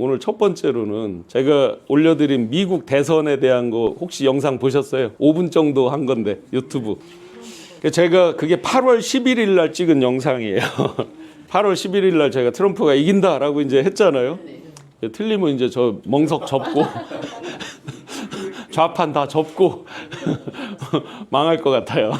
오늘 첫 번째로는 제가 올려드린 미국 대선에 대한 거 혹시 영상 보셨어요? 5분 정도 한 건데 유튜브. 제가 그게 8월 11일 날 찍은 영상이에요. 8월 11일 날 제가 트럼프가 이긴다라고 이제 했잖아요. 틀리면 이제 저 멍석 접고 좌판 다 접고 망할 것 같아요.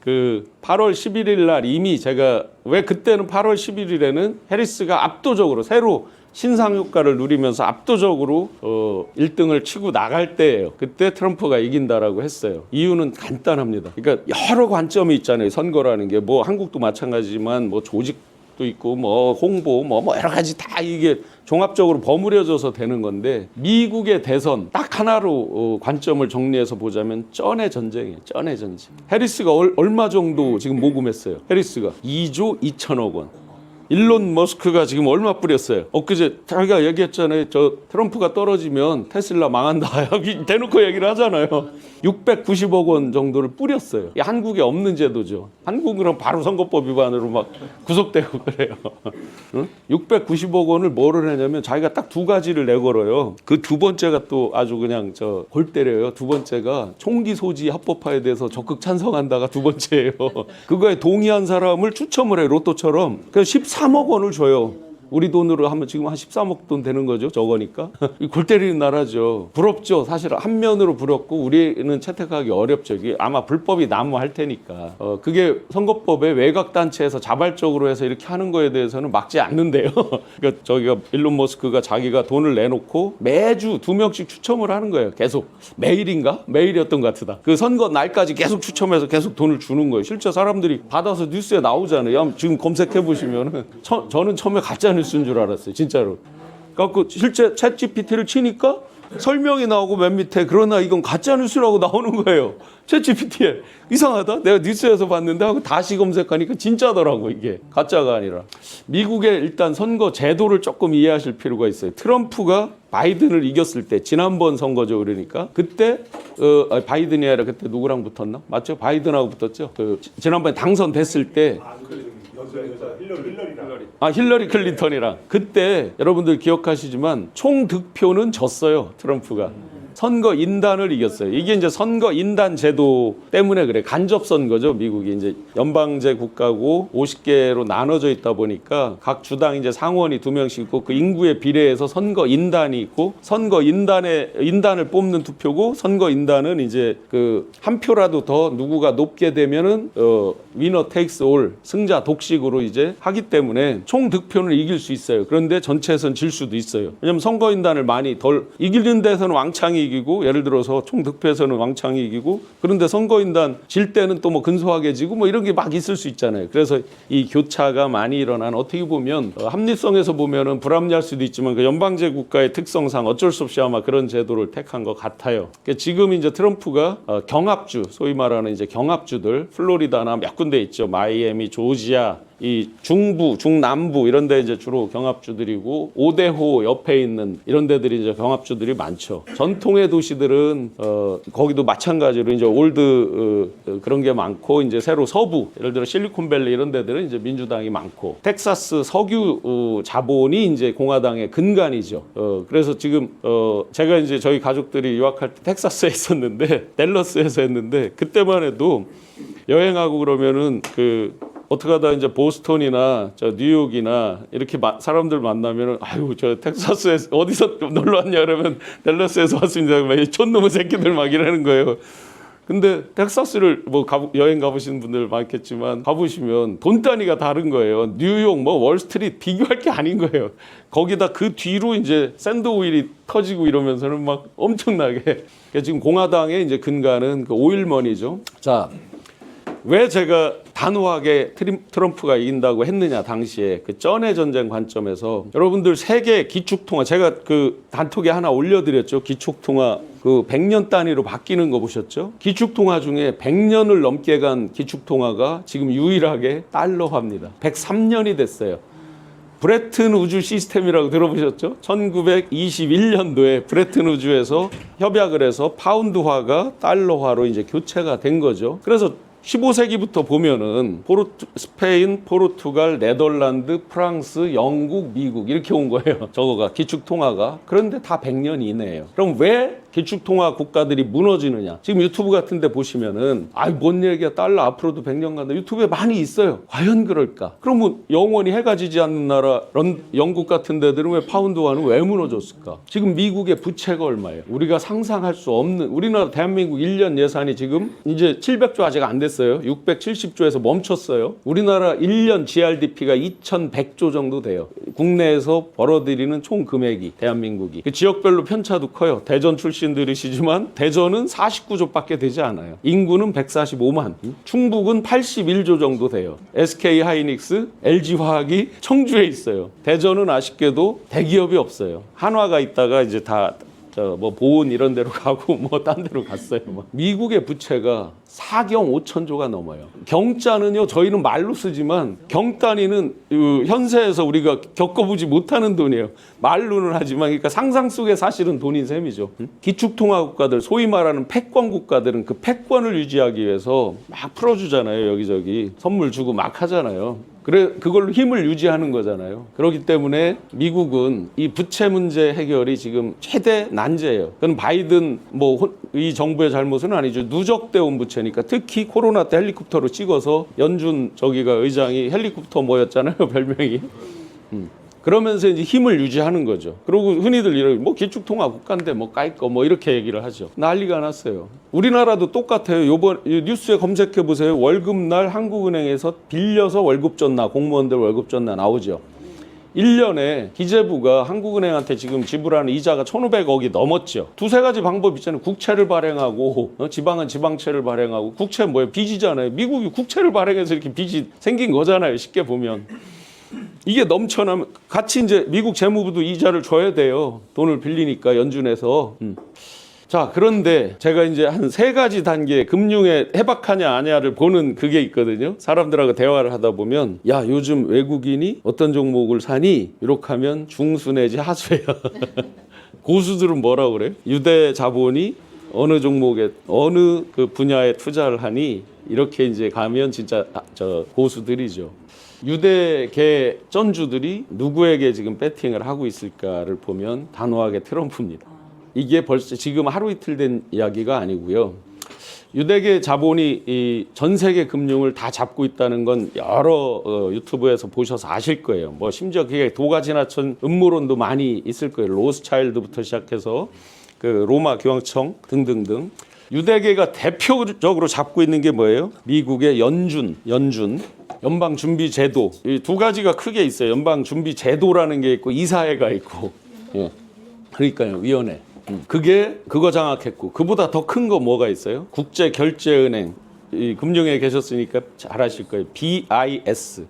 그 8월 11일 날 이미 제가 왜 그때는 8월 11일에는 해리스가 압도적으로 새로 신상 효과를 누리면서 압도적으로 어 1등을 치고 나갈 때예요. 그때 트럼프가 이긴다라고 했어요. 이유는 간단합니다. 그러니까 여러 관점이 있잖아요. 선거라는 게 뭐 한국도 마찬가지지만 뭐 조직 도 있고 뭐 홍보 뭐, 뭐 여러 가지 다 이게 종합적으로 버무려져서 되는 건데 미국의 대선 딱 하나로 어, 관점을 정리해서 보자면 쩐의 전쟁이에요. 쩐의 전쟁. 해리스가 얼, 얼마 정도 지금 모금했어요. 해리스가 2조 2천억 원. 일론 머스크가 지금 얼마 뿌렸어요? 엊그제 자기가 얘기했잖아요. 저 트럼프가 떨어지면 테슬라 망한다. 여기 대놓고 얘기를 하잖아요. 690억 원 정도를 뿌렸어요. 이 한국에 없는 제도죠. 한국은 바로 선거법 위반으로 막 구속되고 그래요. 응? 690억 원을 뭐를 했냐면 자기가 딱 두 가지를 내걸어요. 그 두 번째가 또 아주 그냥 저 골 때려요. 두 번째가 총기 소지 합법화에 대해서 적극 찬성한다가 두 번째예요. 그거에 동의한 사람을 추첨을 해 로또처럼. 그래서 13억 원을 줘요. 우리 돈으로 하면 지금 한 13억 돈 되는 거죠. 저거니까. 이골 때리는 나라죠. 부럽죠. 사실 한 면으로 부럽고 우리는 채택하기 어렵죠. 이게 아마 불법이 난무할 테니까. 어, 그게 선거법에 외곽 단체에서 자발적으로 해서 이렇게 하는 거에 대해서는 막지 않는데요. 그러니까 저기가 일론 머스크가 자기가 돈을 내놓고 매주 두 명씩 추첨을 하는 거예요. 계속 매일인가? 매일이었던 것 같다. 그 선거 날까지 계속 추첨해서 계속 돈을 주는 거예요. 실제 사람들이 받아서 뉴스에 나오잖아요. 지금 검색해 보시면은 처- 저는 처음에 가짜 뉴스 인 줄 알았어요. 진짜로. 그래갖고 실제 챗 GPT를 치니까 설명이 나오고 맨 밑에 그러나 이건 가짜 뉴스라고 나오는 거예요. 챗 GPT에 이상하다. 내가 뉴스에서 봤는데 하고 다시 검색하니까 진짜더라고 이게 가짜가 아니라. 미국의 일단 선거 제도를 조금 이해하실 필요가 있어요. 트럼프가 바이든을 이겼을 때 지난번 선거죠 그러니까 그때 어, 아니, 바이든이 아니라 그때 누구랑 붙었나 맞죠 바이든하고 붙었죠 그 지- 지난번에 당선됐을 때아 힐러리 클린턴이랑 그때 여러분들 기억하시지만 총 득표는 졌어요 트럼프가 선거 인단을 이겼어요. 이게 이제 선거 인단 제도 때문에 그래. 간접 선거죠. 미국이 이제 연방제 국가고 50개로 나눠져 있다 보니까 각 주당 이제 상원이 두 명씩 있고 그 인구에 비례해서 선거 인단이 있고 선거 인단에 인단을 뽑는 투표고 선거 인단은 이제 그 한 표라도 더 누구가 높게 되면은 어 위너 테이크스 올 승자 독식으로 이제 하기 때문에 총 득표는 이길 수 있어요. 그런데 전체에선 질 수도 있어요. 왜냐면 선거 인단을 많이 덜 이기는 데서는 왕창이 이기고 예를 들어서 총 득표에서는 왕창이 이기고 그런데 선거 인단 질 때는 또 뭐 근소하게 지고 뭐 이런 게 막 있을 수 있잖아요. 그래서 이 교차가 많이 일어난 어떻게 보면 어, 합리성에서 보면은 불합리할 수도 있지만 그 연방제 국가의 특성상 어쩔 수 없이 아마 그런 제도를 택한 것 같아요. 그러니까 지금 이제 트럼프가 어, 경합주 소위 말하는 이제 경합주들 플로리다나 몇 군데 있죠. 마이애미, 조지아 이 중부, 중남부 이런 데 이제 주로 경합주들이고 오대호 옆에 있는 이런 데들이 이제 경합주들이 많죠. 전통의 도시들은 어 거기도 마찬가지로 이제 올드 어, 어, 그런 게 많고 이제 새로 서부 예를 들어 실리콘밸리 이런 데들은 이제 민주당이 많고 텍사스 석유 어, 자본이 이제 공화당의 근간이죠. 어 그래서 지금 어 제가 이제 저희 가족들이 유학할 때 텍사스에 있었는데 댈러스에서 했는데 그때만 해도 여행하고 그러면은 그 어떻게 하다 이제 보스턴이나 저 뉴욕이나 이렇게 마- 사람들 만나면은 아유 저 텍사스에서 어디서 놀러 왔냐 그러면 댈러스에서 왔습니다. 막 촌놈의 새끼들 막 이러는 거예요. 근데 텍사스를 뭐 가, 여행 가보신 분들 많겠지만 가보시면 돈 단위가 다른 거예요. 뉴욕 뭐 월스트리트 비교할 게 아닌 거예요. 거기다 그 뒤로 이제 샌드 오일이 터지고 이러면서는 막 엄청나게 그러니까 지금 공화당의 이제 근간은 그 오일머니죠. 자 왜 제가 단호하게 트럼프가 이긴다고 했느냐 당시에 그 쩐의 전쟁 관점에서. 여러분들 세계 기축통화 제가 그 단톡에 하나 올려드렸죠. 기축통화 그 100년 단위로 바뀌는 거 보셨죠? 기축통화 중에 100년을 넘게 간 기축통화가 지금 유일하게 달러화입니다. 103년이 됐어요. 브레튼 우주 시스템이라고 들어보셨죠? 1921년도에 브레튼 우주에서 협약을 해서 파운드화가 달러화로 이제 교체가 된 거죠. 그래서 15세기부터 보면은 포르투, 스페인, 포르투갈, 네덜란드, 프랑스, 영국, 미국 이렇게 온 거예요. 저거가 기축 통화가. 그런데 다 100년 이내예요. 그럼 왜 기축 통화 국가들이 무너지느냐? 지금 유튜브 같은 데 보시면은 아이 뭔 얘기야. 달러 앞으로도 100년 간다. 유튜브에 많이 있어요. 과연 그럴까? 그러면 영원히 해가 지지 않는 나라 런, 영국 같은 데들은 왜 파운드화는 왜 무너졌을까? 지금 미국의 부채가 얼마예요? 우리가 상상할 수 없는 우리나라 대한민국 1년 예산이 지금 이제 700조 아직 안 됐어요. 670조에서 멈췄어요. 우리나라 1년 GRDP가 2100조 정도 돼요. 국내에서 벌어들이는 총 금액이 대한민국이 그 지역별로 편차도 커요. 대전 출신 들이시지만 대전은 49조밖에 되지 않아요. 인구는 145만. 충북은 81조 정도 돼요. SK 하이닉스, LG 화학이 청주에 있어요. 대전은 아쉽게도 대기업이 없어요. 한화가 있다가 이제 다저뭐 보은 이런 데로 가고 뭐 딴 데로 갔어요. 뭐. 미국의 부채가 4경 5천조가 넘어요. 경자는요 저희는 말로 쓰지만 경단위는 그 현세에서 우리가 겪어보지 못하는 돈이에요. 말로는 하지만 그러니까 상상 속에 사실은 돈인 셈이죠. 응? 기축통화 국가들 소위 말하는 패권 국가들은 그 패권을 유지하기 위해서 막 풀어주잖아요 여기저기 선물 주고 막 하잖아요. 그래 그걸로 힘을 유지하는 거잖아요. 그렇기 때문에 미국은 이 부채 문제 해결이 지금 최대 난제예요. 그건 바이든 뭐 이 정부의 잘못은 아니죠. 누적돼 온 부채 니까 특히 코로나 때 헬리콥터로 찍어서 연준 저기가 의장이 헬리콥터 뭐였잖아요 별명이. 음. 그러면서 이제 힘을 유지하는 거죠. 그리고 흔히들 이런 뭐 기축통화 국가인데 뭐 까이꺼 뭐 이렇게 얘기를 하죠. 난리가 났어요. 우리나라도 똑같아요. 요번 이 뉴스에 검색해 보세요. 월급날 한국은행에서 빌려서 월급 줬나 공무원들 월급 줬나 나오죠. 1년에 기재부가 한국은행한테 지금 지불하는 이자가 1,500억이 넘었죠. 두세 가지 방법 있잖아요. 국채를 발행하고 어, 지방은 지방채를 발행하고 국채 뭐예요? 빚이잖아요. 미국이 국채를 발행해서 이렇게 빚이 생긴 거잖아요. 쉽게 보면. 이게 넘쳐나면 같이 이제 미국 재무부도 이자를 줘야 돼요. 돈을 빌리니까 연준에서. 음. 자, 그런데 제가 이제 한 세 가지 단계 금융에 해박하냐 아냐를 보는 그게 있거든요. 사람들하고 대화를 하다 보면 야, 요즘 외국인이 어떤 종목을 사니? 이렇게 하면 중수 내지 하수예요. 고수들은 뭐라 그래요? 유대 자본이 어느 종목에 어느 그 분야에 투자를 하니 이렇게 이제 가면 진짜 아, 저 고수들이죠. 유대계 쩐주들이 누구에게 지금 배팅을 하고 있을까를 보면 단호하게 트럼프입니다. 이게 벌써 지금 하루 이틀 된 이야기가 아니고요. 유대계 자본이 이 전 세계 금융을 다 잡고 있다는 건 여러 어, 유튜브에서 보셔서 아실 거예요. 뭐 심지어 그게 도가 지나친 음모론도 많이 있을 거예요. 로스차일드부터 시작해서 그 로마 교황청 등등등. 유대계가 대표적으로 잡고 있는 게 뭐예요? 미국의 연준, 연준, 연방 준비 제도. 이 두 가지가 크게 있어요. 연방 준비 제도라는 게 있고 이사회가 있고. 예. 그러니까요. 위원회. 음. 그게 그거 장악했고 그보다 더 큰 거 뭐가 있어요? 국제 결제 은행. 이 금융에 계셨으니까 잘 아실 거예요. BIS.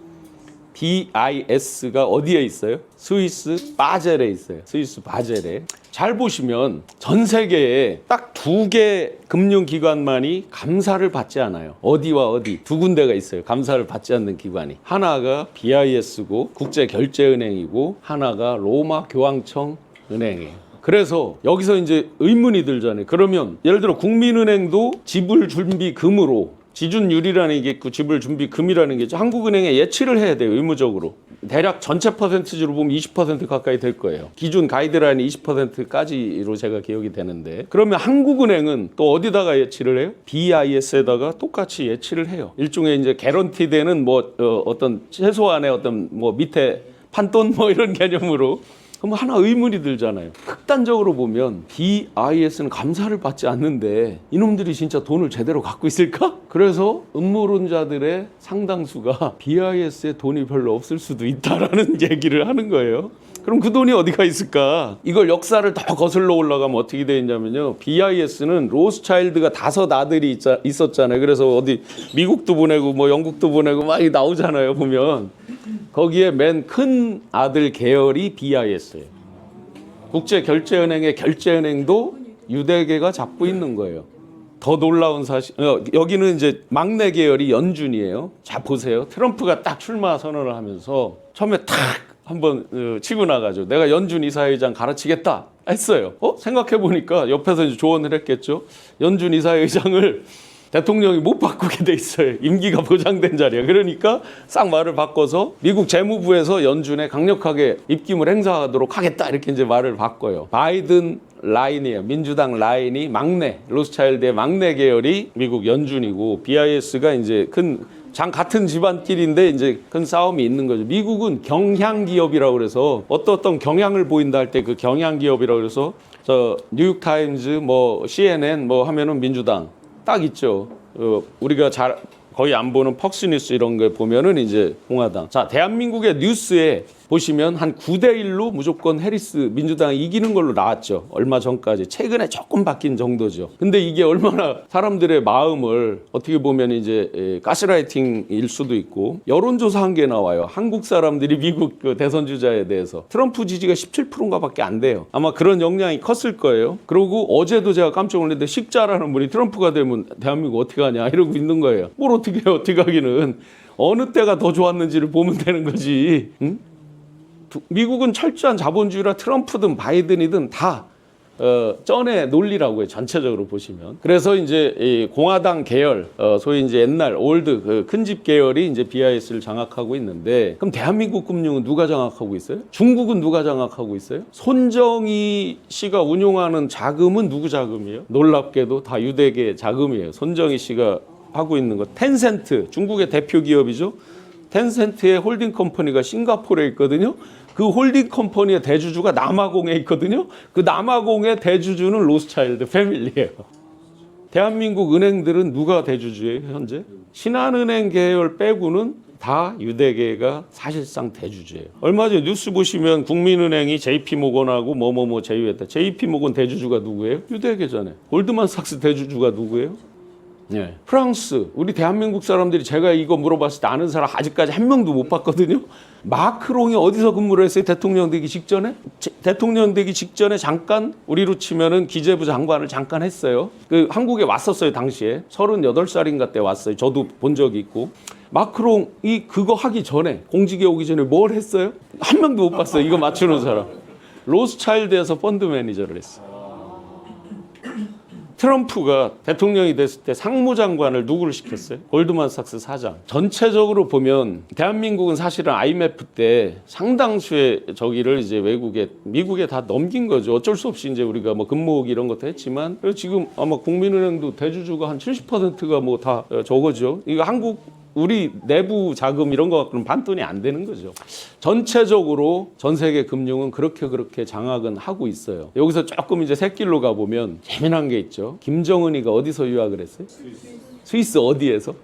BIS가 어디에 있어요? 스위스 바젤에 있어요. 스위스 바젤에. 잘 보시면 전 세계에 딱 두 개 금융기관만이 감사를 받지 않아요. 어디와 어디 두 군데가 있어요. 감사를 받지 않는 기관이. 하나가 BIS고 국제결제은행이고 하나가 로마 교황청 은행이에요. 그래서 여기서 이제 의문이 들잖아요. 그러면 예를 들어 국민은행도 지불 준비 금으로 지준율이라는 게 있고 지불 준비 금이라는 게 있죠. 한국은행에 예치를 해야 돼요. 의무적으로. 대략 전체 퍼센트지로 보면 20% 가까이 될 거예요. 기준 가이드라인이 20%까지로 제가 기억이 되는데 그러면 한국은행은 또 어디다가 예치를 해요? BIS에다가 똑같이 예치를 해요. 일종의 이제 개런티되는 뭐 어, 어떤 최소한의 어떤 뭐 밑에 판돈 뭐 이런 개념으로 그럼 하나 의문이 들잖아요. 극단적으로 보면 BIS는 감사를 받지 않는데 이놈들이 진짜 돈을 제대로 갖고 있을까? 그래서 음모론자들의 상당수가 BIS에 돈이 별로 없을 수도 있다라는 얘기를 하는 거예요. 그럼 그 돈이 어디가 있을까? 이걸 역사를 더 거슬러 올라가면 어떻게 되었냐면요. BIS는 로스차일드가 다섯 아들이 있었잖아요. 그래서 어디 미국도 보내고 뭐 영국도 보내고 막 나오잖아요. 보면 거기에 맨 큰 아들 계열이 BIS예요. 국제결제은행의 결제은행도 유대계가 잡고 있는 거예요. 더 놀라운 사실 어, 여기는 이제 막내 계열이 연준이에요. 자 보세요. 트럼프가 딱 출마 선언을 하면서 처음에 탁 한번 어, 치고 나가죠. 내가 연준 이사회장 가르치겠다 했어요. 어 생각해 보니까 옆에서 이제 조언을 했겠죠. 연준 이사회장을 대통령이 못 바꾸게 돼 있어요. 임기가 보장된 자리야. 그러니까 싹 말을 바꿔서 미국 재무부에서 연준에 강력하게 입김을 행사하도록 하겠다 이렇게 이제 말을 바꿔요. 바이든 라인이에요. 민주당 라인이 막내 로스차일드의 막내 계열이 미국 연준이고 BIS가 이제 큰 장 같은 집안끼리인데 이제 큰 싸움이 있는 거죠. 미국은 경향 기업이라고 그래서 어떤 어떤 경향을 보인다 할 때 그 경향 기업이라고 그래서 저 뉴욕 타임즈 뭐 CNN 뭐 하면은 민주당 딱 있죠. 어, 우리가 잘 거의 안 보는 퍽스 뉴스 이런 거 보면은 이제 공화당. 자, 대한민국의 뉴스에 보시면 한 9대 1로 무조건 해리스 민주당이 이기는 걸로 나왔죠. 얼마 전까지. 최근에 조금 바뀐 정도죠. 근데 이게 얼마나 사람들의 마음을 어떻게 보면 이제 에, 가스라이팅일 수도 있고 여론조사 한 게 나와요. 한국 사람들이 미국 그 대선 주자에 대해서 트럼프 지지가 17%인가밖에 안 돼요. 아마 그런 영향이 컸을 거예요. 그리고 어제도 제가 깜짝 놀랐는데 식자라는 분이 트럼프가 되면 대한민국 어떻게 하냐 이러고 있는 거예요. 뭘 어떻게 해요? 어떻게 하기는 어느 때가 더 좋았는지를 보면 되는 거지. 응? 두- 미국은 철저한 자본주의라 트럼프든 바이든이든 다 어, 쩐의 논리라고 해요. 전체적으로 보시면. 그래서 이제 이 공화당 계열, 어, 소위 이제 옛날 올드 그 큰집 계열이 이제 BIS를 장악하고 있는데 그럼 대한민국 금융은 누가 장악하고 있어요? 중국은 누가 장악하고 있어요? 손정희 씨가 운용하는 자금은 누구 자금이에요? 놀랍게도 다 유대계 자금이에요. 손정희 씨가 하고 있는 거 텐센트 중국의 대표 기업이죠. 텐센트의 홀딩 컴퍼니가 싱가포르에 있거든요. 그 홀딩 컴퍼니의 대주주가 남아공에 있거든요. 그 남아공의 대주주는 로스차일드 패밀리예요. 대한민국 은행들은 누가 대주주예요, 현재? 신한은행 계열 빼고는 다 유대계가 사실상 대주주예요. 얼마 전에 뉴스 보시면 국민은행이 JP모건하고 뭐뭐뭐 제휴했다. JP모건 대주주가 누구예요? 유대계잖아요. 골드만삭스 대주주가 누구예요? 네. 프랑스 우리 대한민국 사람들이 제가 이거 물어봤을 때 아는 사람 아직까지 한 명도 못 봤거든요. 마크롱이 어디서 근무를 했어요? 대통령 되기 직전에 제- 대통령 되기 직전에 잠깐 우리로 치면은 기재부 장관을 잠깐 했어요. 그 한국에 왔었어요 당시에 38살인가 때 왔어요. 저도 본 적이 있고 마크롱이 그거 하기 전에 공직에 오기 전에 뭘 했어요? 한 명도 못 봤어요. 이거 맞추는 사람. 로스차일드에서 펀드 매니저를 했어요. 트럼프가 대통령이 됐을 때 상무장관을 누구를 시켰어요? 골드만삭스 사장. 전체적으로 보면 대한민국은 사실은 IMF 때 상당수의 저기를 이제 외국에 미국에 다 넘긴 거죠. 어쩔 수 없이 이제 우리가 뭐 근무기 이런 것도 했지만 그래서 지금 아마 국민은행도 대주주가 한 70%가 뭐 다 저거죠. 이거 한국 우리 내부 자금 이런 거 갖고는 반돈이 안 되는 거죠. 전체적으로 전 세계 금융은 그렇게 그렇게 장악은 하고 있어요. 여기서 조금 이제 새길로 가 보면 재미난 게 있죠. 김정은이가 어디서 유학을 했어요? 스위스 어디에서?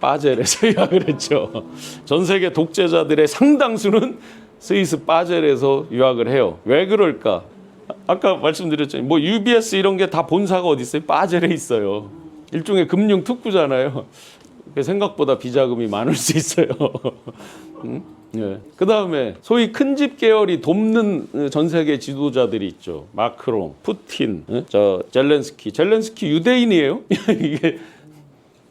바젤에서 유학을 했죠. 전 세계 독재자들의 상당수는 스위스 바젤에서 유학을 해요. 왜 그럴까? 아- 아까 말씀드렸죠. 뭐 UBS 이런 게 다 본사가 어디 있어요? 바젤에 있어요. 일종의 금융 특구잖아요. 그 생각보다 비자금이 많을 수 있어요. 음? 예. 그 다음에 소위 큰 집 계열이 돕는 전 세계 지도자들이 있죠. 마크롱, 푸틴, 예? 저 젤렌스키. 젤렌스키 유대인이에요. 이게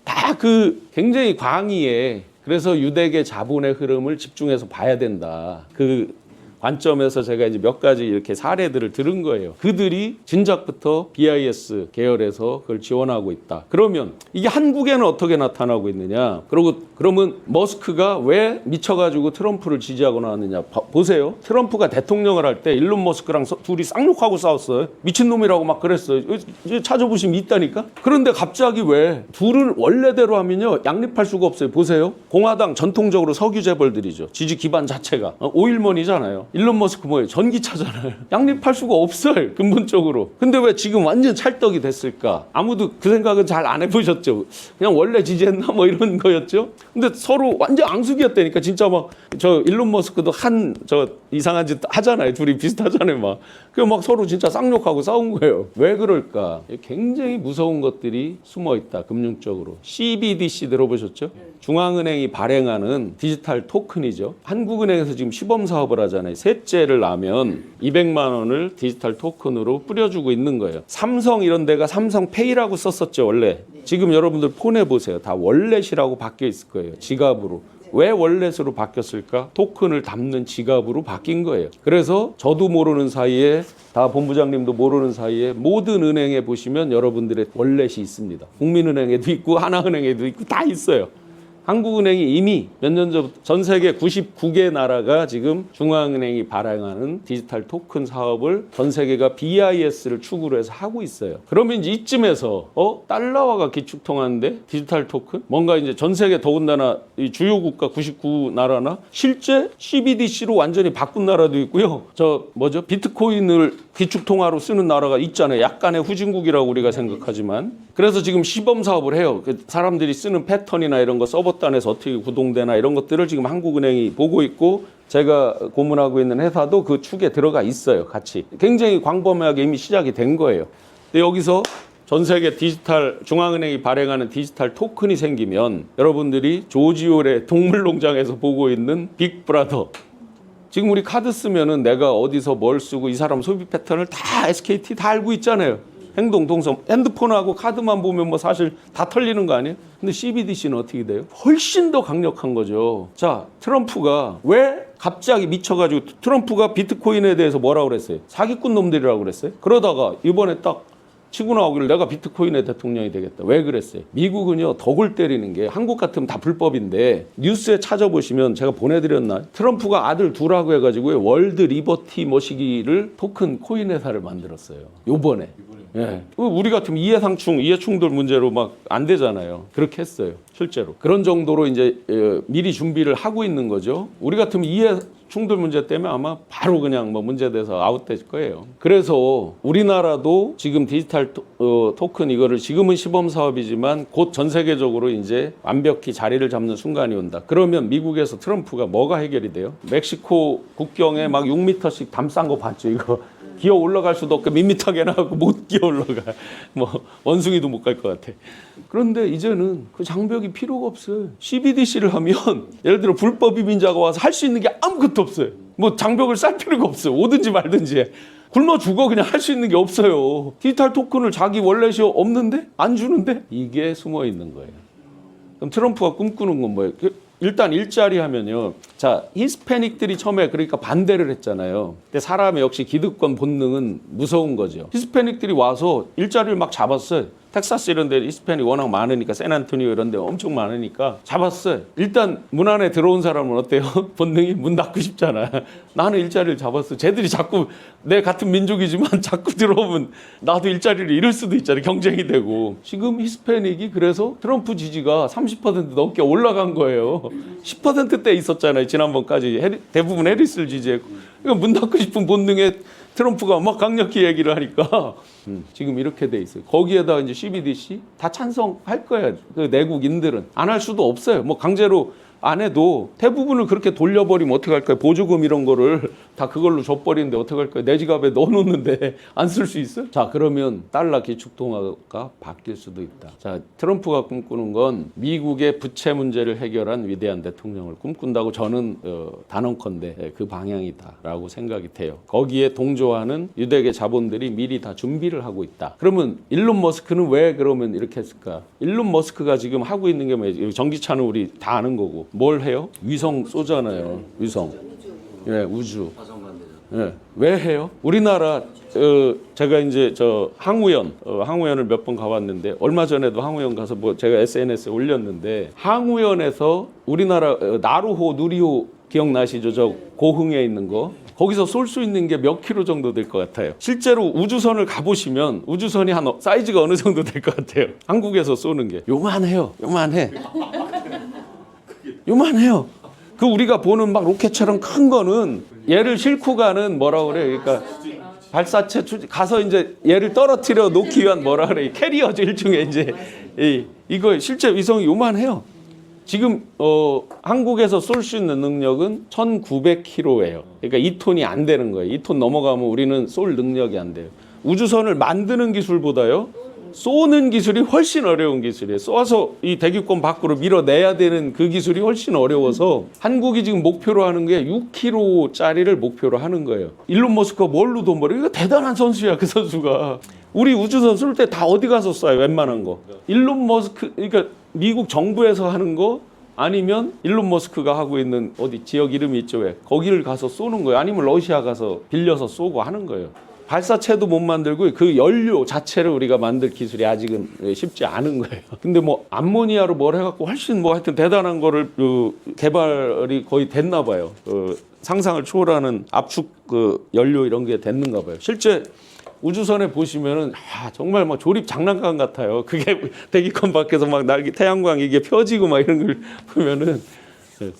다 그 굉장히 광의에 그래서 유대계 자본의 흐름을 집중해서 봐야 된다. 그 관점에서 제가 이제 몇 가지 이렇게 사례들을 들은 거예요. 그들이 진작부터 BIS 계열에서 그걸 지원하고 있다. 그러면 이게 한국에는 어떻게 나타나고 있느냐? 그리고 그러면 머스크가 왜 미쳐가지고 트럼프를 지지하고 나왔느냐? 봐- 보세요. 트럼프가 대통령을 할 때 일론 머스크랑 서- 둘이 쌍욕하고 싸웠어요. 미친놈이라고 막 그랬어요. 찾아보시면 있다니까? 그런데 갑자기 왜 둘을 원래대로 하면요. 양립할 수가 없어요. 보세요. 공화당 전통적으로 석유 재벌들이죠. 지지 기반 자체가. 어, 오일먼이잖아요. 일론 머스크 뭐예요? 전기차잖아요. 양립할 수가 없어요. 근본적으로. 근데 왜 지금 완전 찰떡이 됐을까? 아무도 그 생각은 잘 안 해보셨죠. 그냥 원래 지지했나 뭐 이런 거였죠. 근데 서로 완전 앙숙이었다니까. 진짜 막 저 일론 머스크도 한저 이상한 짓 하잖아요. 둘이 비슷하잖아요. 막. 그막 서로 진짜 쌍욕하고 싸운 거예요. 왜 그럴까? 굉장히 무서운 것들이 숨어 있다. 금융적으로. CBDC 들어보셨죠? 중앙은행이 발행하는 디지털 토큰이죠. 한국은행에서 지금 시범 사업을 하잖아요. 셋째를 나면 200만 원을 디지털 토큰으로 뿌려주고 있는 거예요. 삼성 이런 데가 삼성페이라고 썼었죠 원래. 지금 여러분들 폰에 보세요. 다 월렛이라고 바뀌어 있을 거예요. 지갑으로. 왜 월렛으로 바뀌었을까? 토큰을 담는 지갑으로 바뀐 거예요. 그래서 저도 모르는 사이에 다 본부장님도 모르는 사이에 모든 은행에 보시면 여러분들의 월렛이 있습니다. 국민은행에도 있고 하나은행에도 있고 다 있어요. 한국은행이 이미 몇 년 전부터 전 세계 99개 나라가 지금 중앙은행이 발행하는 디지털 토큰 사업을 전 세계가 BIS를 축으로 해서 하고 있어요. 그러면 이제 이쯤에서 어 달러화가 기축통화인데 디지털 토큰 뭔가 이제 전 세계 더군다나 이 주요 국가 99 나라나 실제 CBDC로 완전히 바꾼 나라도 있고요. 저 뭐죠 비트코인을 기축통화로 쓰는 나라가 있잖아요. 약간의 후진국이라고 우리가 생각하지만 그래서 지금 시범 사업을 해요. 그 사람들이 쓰는 패턴이나 이런 거 서버단에서 어떻게 구동되나 이런 것들을 지금 한국은행이 보고 있고 제가 고문하고 있는 회사도 그 축에 들어가 있어요. 같이 굉장히 광범위하게 이미 시작이 된 거예요. 근데 여기서 전 세계 디지털 중앙은행이 발행하는 디지털 토큰이 생기면 여러분들이 조지올의 동물농장에서 보고 있는 빅브라더 지금 우리 카드 쓰면은 내가 어디서 뭘 쓰고 이 사람 소비 패턴을 다 SKT 다 알고 있잖아요. 행동 동선 핸드폰하고 카드만 보면 뭐 사실 다 털리는 거 아니에요? 근데 CBDC는 어떻게 돼요? 훨씬 더 강력한 거죠. 자, 트럼프가 왜 갑자기 미쳐가지고 트럼프가 비트코인에 대해서 뭐라고 그랬어요? 사기꾼 놈들이라고 그랬어요? 그러다가 이번에 딱 치고 나오기를 내가 비트코인의 대통령이 되겠다. 왜 그랬어요? 미국은요 덕을 때리는 게 한국 같으면 다 불법인데 뉴스에 찾아보시면 제가 보내드렸나 트럼프가 아들 두라고 해가지고 월드 리버티 머시기를 토큰 코인 회사를 만들었어요. 요번에. 예. 우리 같으면 이해상충, 이해충돌 문제로 막 안 되잖아요. 그렇게 했어요. 실제로. 그런 정도로 이제 어, 미리 준비를 하고 있는 거죠. 우리 같으면 이해 충돌 문제 때문에 아마 바로 그냥 뭐 문제돼서 아웃될 거예요. 그래서 우리나라도 지금 디지털 토, 어, 토큰 이거를 지금은 시범 사업이지만 곧 전 세계적으로 이제 완벽히 자리를 잡는 순간이 온다. 그러면 미국에서 트럼프가 뭐가 해결이 돼요? 멕시코 국경에 막 6m씩 담 싼 거 봤죠, 이거. 기어 올라갈 수도 없고 밋밋하게 나가고 못 기어 올라가. 뭐 원숭이도 못 갈 것 같아. 그런데 이제는 그 장벽이 필요가 없어요. CBDC를 하면 예를 들어 불법 이민자가 와서 할 수 있는 게 아무것도 없어요. 뭐 장벽을 쌀 필요가 없어요. 오든지 말든지. 굶어 죽어 그냥 할 수 있는 게 없어요. 디지털 토큰을 자기 월렛이 없는데 안 주는데 이게 숨어 있는 거예요. 그럼 트럼프가 꿈꾸는 건 뭐예요? 그 일단 일자리 하면요. 자, 히스패닉들이 처음에 그러니까 반대를 했잖아요. 근데 사람의 역시 기득권 본능은 무서운 거죠. 히스패닉들이 와서 일자리를 막 잡았어요. 텍사스 이런 데 히스패닉 워낙 많으니까 샌안토니오 이런 데 엄청 많으니까 잡았어요. 일단 문 안에 들어온 사람은 어때요? 본능이 문 닫고 싶잖아. 나는 일자리를 잡았어. 쟤들이 자꾸 내 같은 민족이지만 자꾸 들어오면 나도 일자리를 잃을 수도 있잖아요. 경쟁이 되고. 지금 히스패닉이 그래서 트럼프 지지가 30% 넘게 올라간 거예요. 10%대 있었잖아요. 지난번까지 해리- 대부분 해리스를 지지했고. 그러니까 문 닫고 싶은 본능에 트럼프가 막 강력히 얘기를 하니까 음, 지금 이렇게 돼 있어요. 거기에다 이제 CBDC 다 찬성할 거예요. 그 내국인들은 안 할 수도 없어요. 뭐 강제로 안 해도 대부분을 그렇게 돌려버리면 어떻게 할까요? 보조금 이런 거를 다 그걸로 줘버리는데 어떻게 할까요? 내 지갑에 넣어놓는데 안 쓸 수 있어요? 자 그러면 달러 기축통화가 바뀔 수도 있다. 자 트럼프가 꿈꾸는 건 미국의 부채 문제를 해결한 위대한 대통령을 꿈꾼다고 저는 어, 단언컨대 예, 그 방향이다라고 생각이 돼요. 거기에 동조하는 유대계 자본들이 미리 다 준비를 하고 있다. 그러면 일론 머스크는 왜 그러면 이렇게 했을까? 일론 머스크가 지금 하고 있는 게 뭐예요? 전기차는 우리 다 아는 거고 뭘 해요? 위성 쏘잖아요. 위성. 예, 우주. 예, 왜 해요? 우리나라 어, 제가 이제 저 항우연 어, 항우연을 몇 번 가봤는데 얼마 전에도 항우연 가서 뭐 제가 SNS에 올렸는데 항우연에서 우리나라 어, 나루호 누리호 기억나시죠? 저 고흥에 있는 거. 거기서 쏠 수 있는 게 몇 킬로 정도 될 것 같아요. 실제로 우주선을 가보시면 우주선이 한 어- 사이즈가 어느 정도 될 것 같아요. 한국에서 쏘는 게 요만해요. 요만해. 요만해요. 그 우리가 보는 막 로켓처럼 큰 거는 얘를 싣고 가는 뭐라 그래. 그러니까 발사체 추- 가서 이제 얘를 떨어뜨려 놓기 위한 뭐라 그래. 캐리어죠 일종의 이제 이 이거 실제 위성이 요만해요. 지금 어 한국에서 쏠 수 있는 능력은 1,900km예요. 그러니까 2톤이 안 되는 거예요. 2톤 넘어가면 우리는 쏠 능력이 안 돼요. 우주선을 만드는 기술보다요. 쏘는 기술이 훨씬 어려운 기술이에요. 쏘아서 이 대기권 밖으로 밀어내야 되는 그 기술이 훨씬 어려워서 한국이 지금 목표로 하는 게 6km짜리를 목표로 하는 거예요. 일론 머스크가 뭘로 돈 벌어? 이거 대단한 선수야, 그 선수가. 우리 우주선 쏠 때 다 어디 가서 쏴요, 웬만한 거. 일론 머스크, 그러니까 미국 정부에서 하는 거 아니면 일론 머스크가 하고 있는 어디 지역 이름이 있죠 왜 거기를 가서 쏘는 거예요 아니면 러시아 가서 빌려서 쏘고 하는 거예요 발사체도 못 만들고 그 연료 자체를 우리가 만들 기술이 아직은 쉽지 않은 거예요 근데 뭐 암모니아로 뭘 해갖고 훨씬 뭐 하여튼 대단한 거를 그 개발이 거의 됐나 봐요 그 상상을 초월하는 압축 그 연료 이런 게 됐는가 봐요 실제 우주선에 보시면은 아, 정말 막 조립 장난감 같아요. 그게 대기권 밖에서 막 날개 태양광 이게 펴지고 막 이런 걸 보면은 네.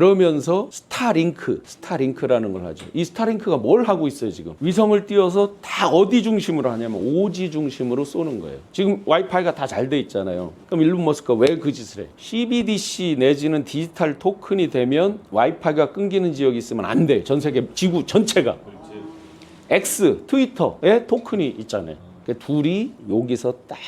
그러면서 스타링크, 스타링크라는 걸 하죠. 이 스타링크가 뭘 하고 있어요, 지금? 위성을 띄워서 다 어디 중심으로 하냐면 오지 중심으로 쏘는 거예요. 지금 와이파이가 다 잘 돼 있잖아요. 그럼 일론 머스크가 왜 그 짓을 해? CBDC 내지는 디지털 토큰이 되면 와이파이가 끊기는 지역이 있으면 안 돼. 전 세계 지구 전체가. X 트위터에 토큰이 있잖아요. 그 둘이 여기서 딱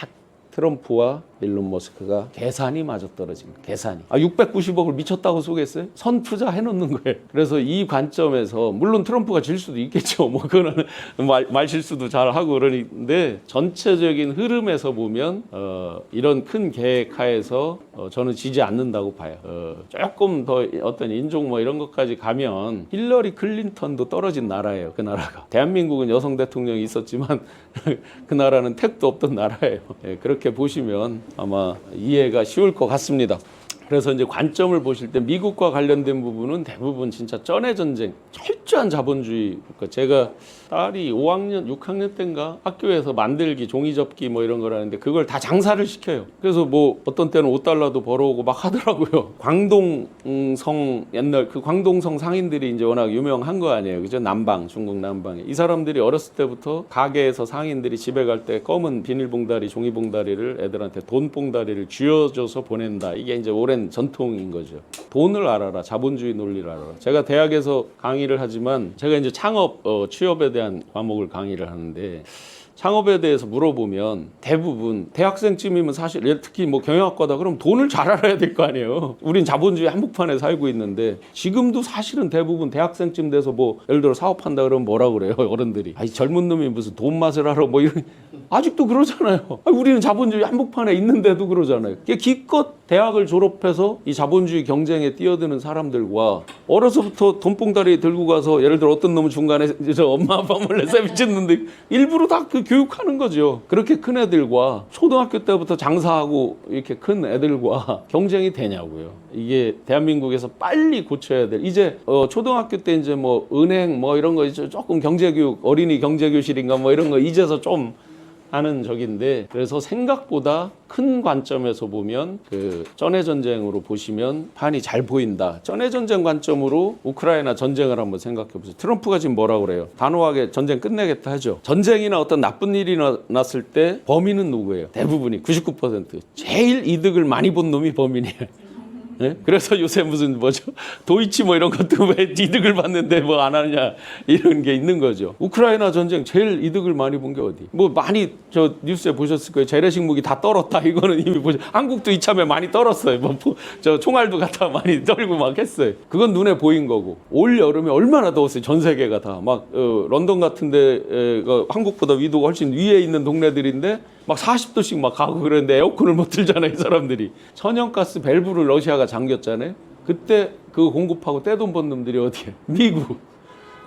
트럼프와 일론 머스크가 계산이 맞아 떨어진 거예요. 계산이. 아 690억을 미쳤다고 쏘겠어요? 선 투자 해놓는 거예요. 그래서 이 관점에서 물론 트럼프가 질 수도 있겠죠. 뭐 그거는 말, 말 실수도 잘 하고 그러는데 전체적인 흐름에서 보면 어, 이런 큰 계획하에서 어, 저는 지지 않는다고 봐요. 어, 조금 더 어떤 인종 뭐 이런 것까지 가면 힐러리 클린턴도 떨어진 나라예요. 그 나라가. 대한민국은 여성 대통령이 있었지만 그 나라는 택도 없던 나라예요. 예, 그렇게 보시면 아마 이해가 쉬울 것 같습니다. 그래서 이제 관점을 보실 때 미국과 관련된 부분은 대부분 진짜 쩐의 전쟁, 철저한 자본주의. 그러니까 제가 딸이 5학년, 6학년 때인가 학교에서 만들기, 종이 접기 뭐 이런 거라는데 그걸 다 장사를 시켜요. 그래서 뭐 어떤 때는 5달러도 벌어오고 막 하더라고요. 광동성 옛날 그 광동성 상인들이 이제 워낙 유명한 거 아니에요. 그죠? 남방, 중국 남방에. 이 사람들이 어렸을 때부터 가게에서 상인들이 집에 갈 때 검은 비닐봉다리, 종이봉다리를 애들한테 돈봉다리를 쥐어줘서 보낸다. 이게 이제 오랜 전통인 거죠. 돈을 알아라. 자본주의 논리를 알아라. 제가 대학에서 강의를 하지만 제가 이제 창업, 어, 취업에 대한 과목을 강의를 하는데 창업에 대해서 물어보면 대부분 대학생쯤이면 사실 예를 특히 뭐 경영학과다 그럼 돈을 잘 알아야 될 거 아니에요. 우린 자본주의 한복판에 살고 있는데 지금도 사실은 대부분 대학생쯤 돼서 뭐 예를 들어 사업한다 그러면 뭐라 그래요 어른들이. 아이 젊은 놈이 무슨 돈 맛을 알아 뭐 이런 아직도 그러잖아요. 아니, 우리는 자본주의 한복판에 있는데도 그러잖아요. 이게 기껏 대학을 졸업해서 이 자본주의 경쟁에 뛰어드는 사람들과 어려서부터 돈봉다리 들고 가서 예를 들어 어떤 놈은 중간에 저 엄마 아빠 몰래 세비쳤는데 일부러 다 그 교육하는 거죠. 그렇게 큰 애들과 초등학교 때부터 장사하고 이렇게 큰 애들과 경쟁이 되냐고요. 이게 대한민국에서 빨리 고쳐야 될 이제 어, 초등학교 때 이제 뭐 은행 뭐 이런 거 이제 조금 경제교육 어린이 경제교실인가 뭐 이런 거 이제서 좀 하는 적인데 그래서 생각보다 큰 관점에서 보면 그 전해 전쟁으로 보시면 판이 잘 보인다. 전해 전쟁 관점으로 우크라이나 전쟁을 한번 생각해 보세요. 트럼프가 지금 뭐라 그래요? 단호하게 전쟁 끝내겠다 하죠. 전쟁이나 어떤 나쁜 일이 나- 났을 때 범인은 누구예요? 대부분이 99% 제일 이득을 많이 본 놈이 범인이에요. 예? 그래서 요새 무슨 뭐죠 도이치 뭐 이런 것도 왜 이득을 받는데 뭐 안 하느냐 이런 게 있는 거죠. 우크라이나 전쟁 제일 이득을 많이 본 게 어디? 뭐 많이 저 뉴스에 보셨을 거예요. 재래식 무기 다 떨었다 이거는 이미 보죠. 한국도 이참에 많이 떨었어요. 뭐 저 총알도 갖다 많이 떨고 막 했어요. 그건 눈에 보인 거고 올 여름에 얼마나 더웠어요. 전 세계가 다막 어, 런던 같은데 한국보다 위도가 훨씬 위에 있는 동네들인데 막 40도씩 막 가고 그러는데 에어컨을 못 틀잖아요, 이 사람들이. 천연가스 밸브를 러시아가 잠겼잖아요. 그때 그 공급하고 떼돈 번 놈들이 어디에? 미국.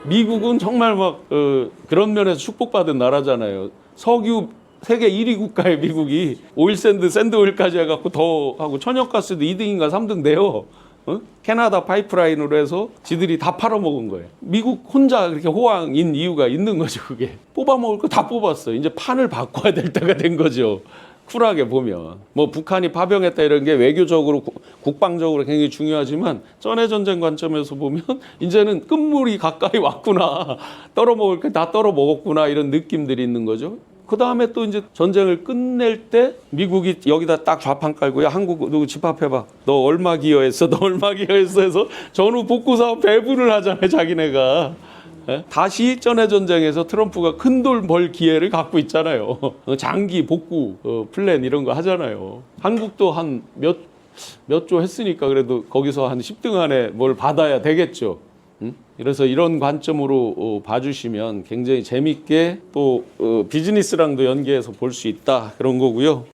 미국은 정말 막 어, 그런 면에서 축복받은 나라잖아요. 석유 세계 1위 국가의 미국이 오일샌드 샌드오일까지 해갖고 더 하고 천연가스도 2등인가 3등 돼요. 어? 캐나다 파이프라인으로 해서 지들이 다 팔아먹은 거예요. 미국 혼자 그렇게 호황인 이유가 있는 거죠, 그게. 뽑아먹을 거 다 뽑았어요. 이제 판을 바꿔야 될 때가 된 거죠. 쿨하게 보면. 뭐 북한이 파병했다 이런 게 외교적으로, 구- 국방적으로 굉장히 중요하지만 전해 전쟁 관점에서 보면 이제는 끝물이 가까이 왔구나. 떨어먹을 게 다 떨어먹었구나. 이런 느낌들이 있는 거죠. 그 다음에 또 이제 전쟁을 끝낼 때 미국이 여기다 딱 좌판 깔고 야 한국 누구 집합해봐. 너 얼마 기여했어 너 얼마 기여했어 해서 전후 복구 사업 배분을 하잖아요 자기네가. 예? 다시 전해 전쟁에서 트럼프가 큰 돈 벌 기회를 갖고 있잖아요. 어, 장기 복구 어, 플랜 이런 거 하잖아요. 한국도 한 몇 몇 조 했으니까 그래도 거기서 한 10등 안에 뭘 받아야 되겠죠. 음? 그래서 이런 관점으로 어, 봐주시면 굉장히 재밌게 또 어, 비즈니스랑도 연계해서 볼 수 있다 그런 거고요.